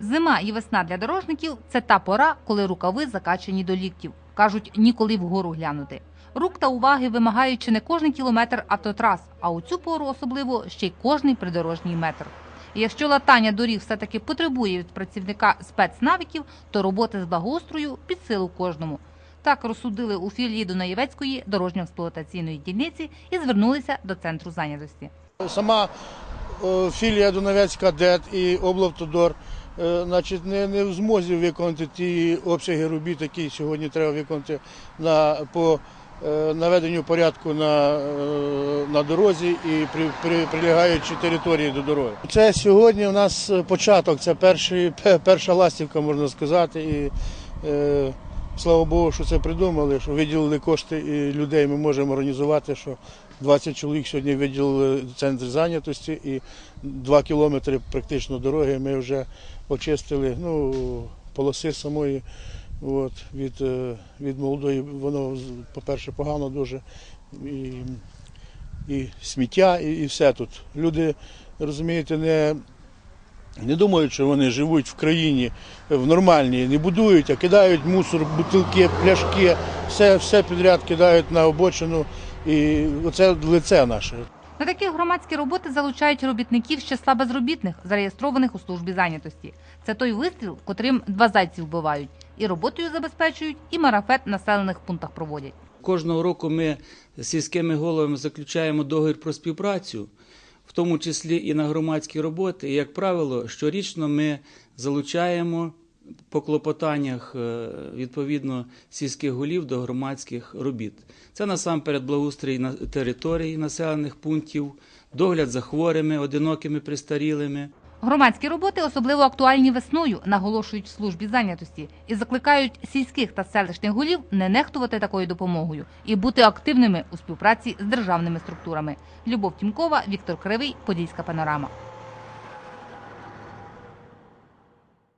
Зима і весна для дорожників це та пора, коли рукави закачані до ліктів. Кажуть, ніколи вгору глянути. Рук та уваги вимагають чи не кожний кілометр автотрас, а у цю пору особливо ще й кожний придорожній метр. Якщо латання доріг все-таки потребує від працівника спецнавиків, то роботи з благоустрою під силу кожному. Так розсудили у філії Дунаєвецької дорожньо-експлуатаційної дільниці і звернулися до центру зайнятості. Сама е, філія Донецька ДЕД і облавтодор значить, не, не в змозі виконати ті обсяги робіт, які сьогодні треба виконати на, по е, наведенню порядку на, е, на дорозі і при, при прилягаючі території до дороги. Це сьогодні у нас початок, це перший, перша ластівка, можна сказати. І, е, Слава Богу, що це придумали, що виділили кошти і людей ми можемо організувати, що 20 чоловік сьогодні виділили центр зайнятості і 2 кілометри практично дороги ми вже очистили. Ну, полоси самої от, від, е, від молодої, воно, по-перше, погано дуже. І, і сміття, і, і все тут. Люди, розумієте, не, не думають, що вони живуть в країні в нормальній, не будують, а кидають мусор, бутилки, пляшки, все, все підряд кидають на обочину. І оце лице наше. На такі громадські роботи залучають робітників з числа безробітних, зареєстрованих у службі зайнятості. Це той вистріл, котрим два зайці вбивають. І роботою забезпечують, і марафет в населених пунктах проводять. Кожного року ми з сільськими головами заключаємо договір про співпрацю, в тому числі і на громадські роботи. І, як правило, щорічно ми залучаємо по клопотаннях е, відповідно сільських голів до громадських робіт. Це насамперед благоустрій на територій населених пунктів, догляд за хворими, одинокими пристарілими. Громадські роботи особливо актуальні весною, наголошують в службі зайнятості, і закликають сільських та селищних голів не нехтувати такою допомогою і бути активними у співпраці з державними структурами. Любов Тімкова, Віктор Кривий, Подільська панорама.